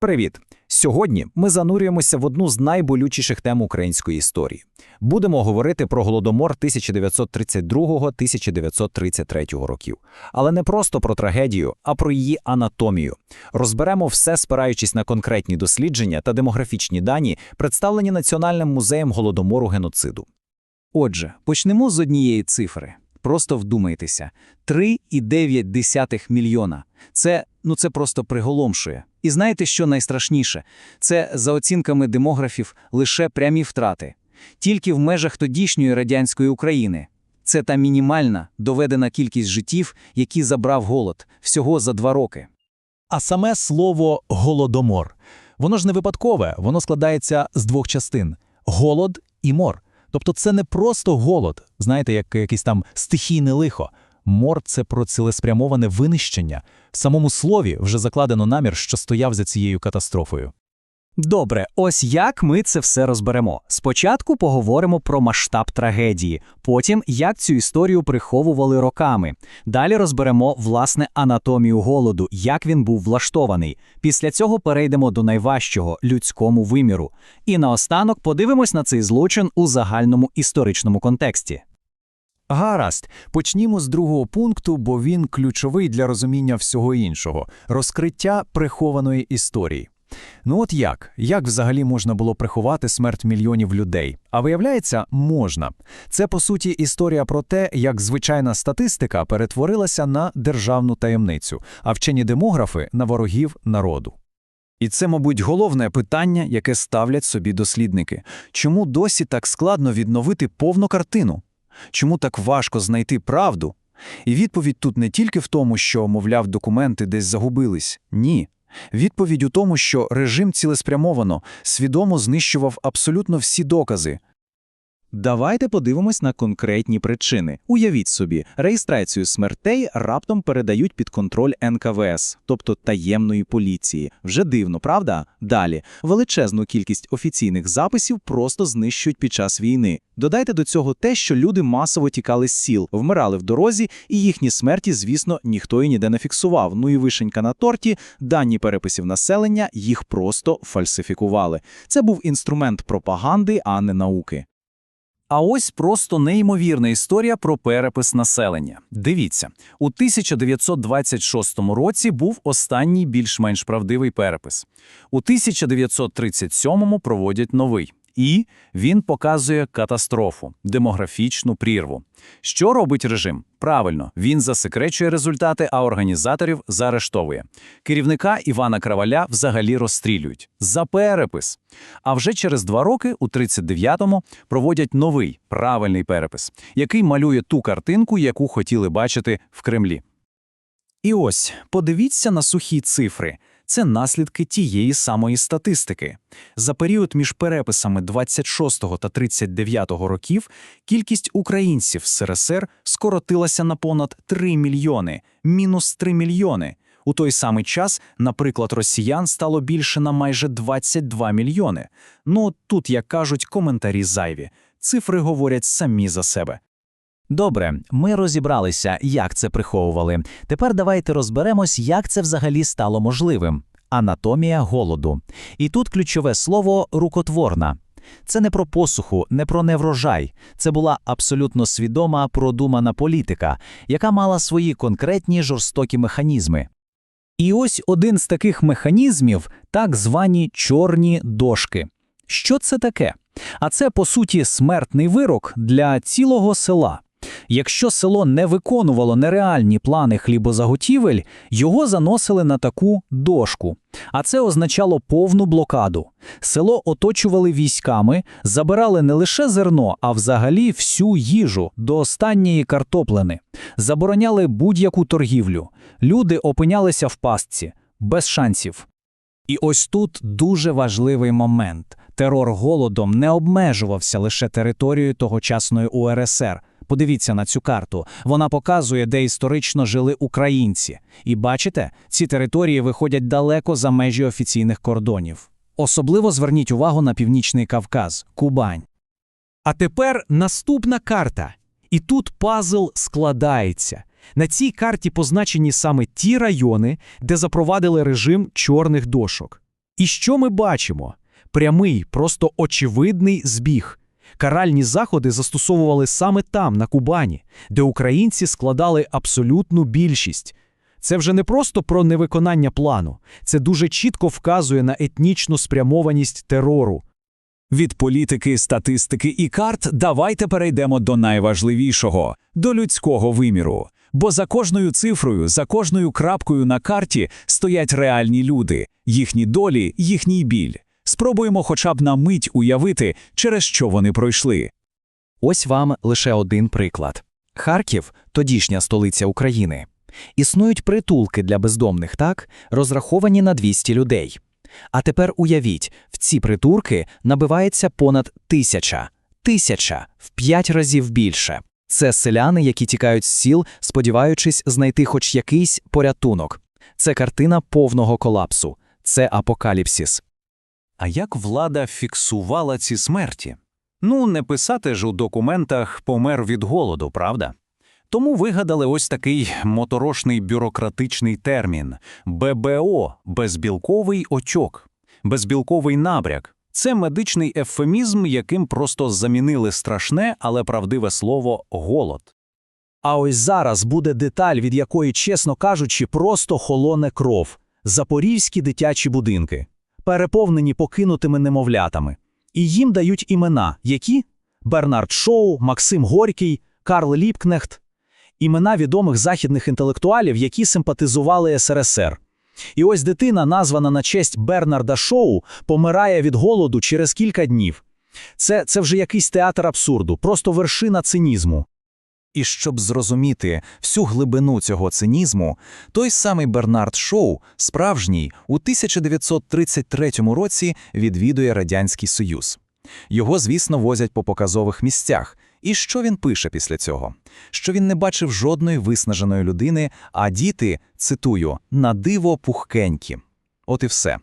Привіт! Сьогодні ми занурюємося в одну з найболючіших тем української історії. Будемо говорити про голодомор 1932-1933 років. Але не просто про трагедію, а про її анатомію. Розберемо все, спираючись на конкретні дослідження та демографічні дані, представлені Національним музеєм голодомору геноциду. Отже, почнемо з однієї цифри. Просто вдумайтеся. 3,9 мільйона. Це, ну це просто приголомшує. І знаєте, що найстрашніше? Це, за оцінками демографів, лише прямі втрати. Тільки в межах тодішньої радянської України. Це та мінімальна, доведена кількість життів, які забрав голод, всього за два роки. А саме слово голодомор. Воно ж не випадкове, воно складається з двох частин: голод і мор. Тобто це не просто голод, знаєте, як якесь там стихійне лихо. Мор це про цілеспрямоване винищення. В самому слові вже закладено намір, що стояв за цією катастрофою. Добре, ось як ми це все розберемо. Спочатку поговоримо про масштаб трагедії, потім як цю історію приховували роками. Далі розберемо власне анатомію голоду, як він був влаштований. Після цього перейдемо до найважчого людському виміру. І наостанок подивимось на цей злочин у загальному історичному контексті. Гаразд, почнімо з другого пункту, бо він ключовий для розуміння всього іншого розкриття прихованої історії. Ну от як? Як взагалі можна було приховати смерть мільйонів людей? А виявляється, можна. Це по суті історія про те, як звичайна статистика перетворилася на державну таємницю, а вчені демографи на ворогів народу. І це, мабуть, головне питання, яке ставлять собі дослідники. Чому досі так складно відновити повну картину? Чому так важко знайти правду? І відповідь тут не тільки в тому, що, мовляв, документи десь загубились. Ні. Відповідь у тому, що режим цілеспрямовано, свідомо знищував абсолютно всі докази. Давайте подивимось на конкретні причини. Уявіть собі, реєстрацію смертей раптом передають під контроль НКВС, тобто таємної поліції. Вже дивно, правда? Далі величезну кількість офіційних записів просто знищують під час війни. Додайте до цього те, що люди масово тікали з сіл, вмирали в дорозі, і їхні смерті, звісно, ніхто і ніде не фіксував. Ну і вишенька на торті, дані переписів населення їх просто фальсифікували. Це був інструмент пропаганди, а не науки. А ось просто неймовірна історія про перепис населення. Дивіться, у 1926 році був останній більш-менш правдивий перепис. У 1937 проводять новий. І він показує катастрофу, демографічну прірву. Що робить режим? Правильно, він засекречує результати, а організаторів заарештовує. Керівника Івана Краваля взагалі розстрілюють за перепис. А вже через два роки, у 39-му, проводять новий правильний перепис, який малює ту картинку, яку хотіли бачити в Кремлі. І ось подивіться на сухі цифри. Це наслідки тієї самої статистики. За період між переписами 26 та 39 років кількість українців з СРСР скоротилася на понад 3 мільйони, мінус 3 мільйони. У той самий час, наприклад, росіян стало більше на майже 22 мільйони. Ну, тут, як кажуть, коментарі зайві. Цифри говорять самі за себе. Добре, ми розібралися, як це приховували. Тепер давайте розберемось, як це взагалі стало можливим. Анатомія голоду. І тут ключове слово рукотворна. Це не про посуху, не про неврожай. Це була абсолютно свідома, продумана політика, яка мала свої конкретні жорстокі механізми. І ось один з таких механізмів так звані чорні дошки. Що це таке? А це, по суті, смертний вирок для цілого села. Якщо село не виконувало нереальні плани хлібозаготівель, його заносили на таку дошку. А це означало повну блокаду. Село оточували військами, забирали не лише зерно, а взагалі всю їжу до останньої картоплини, забороняли будь-яку торгівлю. Люди опинялися в пастці, без шансів. І ось тут дуже важливий момент. Терор голодом не обмежувався лише територією тогочасної УРСР. Подивіться на цю карту. Вона показує, де історично жили українці. І бачите, ці території виходять далеко за межі офіційних кордонів. Особливо зверніть увагу на Північний Кавказ, Кубань. А тепер наступна карта. І тут пазл складається. На цій карті позначені саме ті райони, де запровадили режим чорних дошок. І що ми бачимо? Прямий, просто очевидний збіг. Каральні заходи застосовували саме там, на Кубані, де українці складали абсолютну більшість. Це вже не просто про невиконання плану, це дуже чітко вказує на етнічну спрямованість терору. Від політики, статистики і карт давайте перейдемо до найважливішого до людського виміру. Бо за кожною цифрою, за кожною крапкою на карті стоять реальні люди, їхні долі, їхній біль. Спробуємо хоча б на мить уявити, через що вони пройшли. Ось вам лише один приклад. Харків тодішня столиця України. Існують притулки для бездомних, так, розраховані на 200 людей. А тепер уявіть, в ці притулки набивається понад тисяча. Тисяча в п'ять разів більше. Це селяни, які тікають з сіл, сподіваючись знайти хоч якийсь порятунок. Це картина повного колапсу. Це апокаліпсис. А як влада фіксувала ці смерті? Ну, не писати ж у документах «помер від голоду», правда? Тому вигадали ось такий моторошний бюрократичний термін – ББО – безбілковий очок, безбілковий набряк. Це медичний ефемізм, яким просто замінили страшне, але правдиве слово «голод». А ось зараз буде деталь, від якої, чесно кажучи, просто холоне кров. Запорізькі дитячі будинки, переповнені покинутими немовлятами. І їм дають імена, які? Бернард Шоу, Максим Горький, Карл Ліпкнехт. Імена відомих західних інтелектуалів, які симпатизували СРСР. І ось дитина, названа на честь Бернарда Шоу, помирає від голоду через кілька днів. Це, це вже якийсь театр абсурду, просто вершина цинізму. І щоб зрозуміти всю глибину цього цинізму, той самий Бернард Шоу, справжній, у 1933 році відвідує Радянський Союз. Його, звісно, возять по показових місцях. І що він пише після цього? Що він не бачив жодної виснаженої людини, а діти, цитую, на диво пухкенькі. От і все.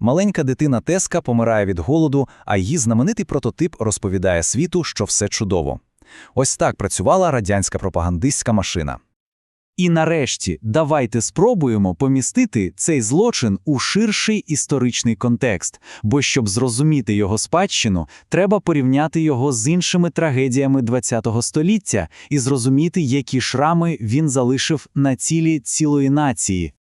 Маленька дитина Теска помирає від голоду, а її знаменитий прототип розповідає світу, що все чудово. Ось так працювала радянська пропагандистська машина. І нарешті давайте спробуємо помістити цей злочин у ширший історичний контекст, бо щоб зрозуміти його спадщину, треба порівняти його з іншими трагедіями ХХ століття і зрозуміти, які шрами він залишив на цілі цілої нації.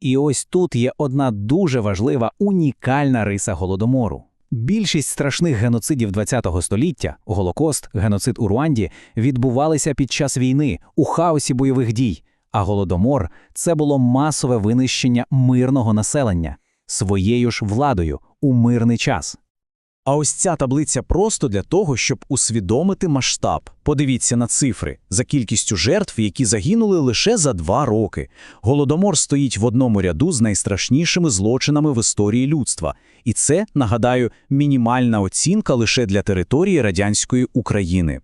І ось тут є одна дуже важлива унікальна риса голодомору. Більшість страшних геноцидів ХХ століття – Голокост, геноцид у Руанді – відбувалися під час війни, у хаосі бойових дій, а голодомор – це було масове винищення мирного населення своєю ж владою у мирний час. А ось ця таблиця просто для того, щоб усвідомити масштаб. Подивіться на цифри за кількістю жертв, які загинули лише за два роки. Голодомор стоїть в одному ряду з найстрашнішими злочинами в історії людства. І це, нагадаю, мінімальна оцінка лише для території радянської України.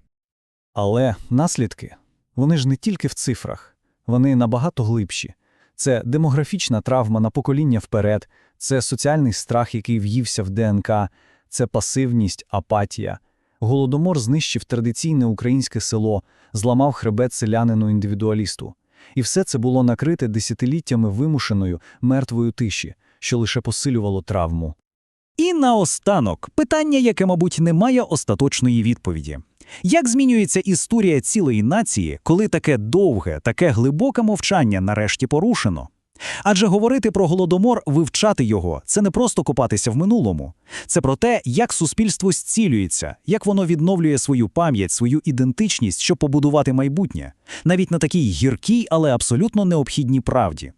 Але наслідки вони ж не тільки в цифрах, вони набагато глибші. Це демографічна травма на покоління вперед, це соціальний страх, який в'ївся в ДНК, це пасивність, апатія. Голодомор знищив традиційне українське село, зламав хребет селянину-індивідуалісту. І все це було накрите десятиліттями вимушеною, мертвою тиші, що лише посилювало травму. І наостанок питання, яке, мабуть, не має остаточної відповіді. Як змінюється історія цілої нації, коли таке довге, таке глибоке мовчання нарешті порушено? Адже говорити про голодомор, вивчати його це не просто копатися в минулому. Це про те, як суспільство зцілюється, як воно відновлює свою пам'ять, свою ідентичність, щоб побудувати майбутнє, навіть на такій гіркій, але абсолютно необхідній правді.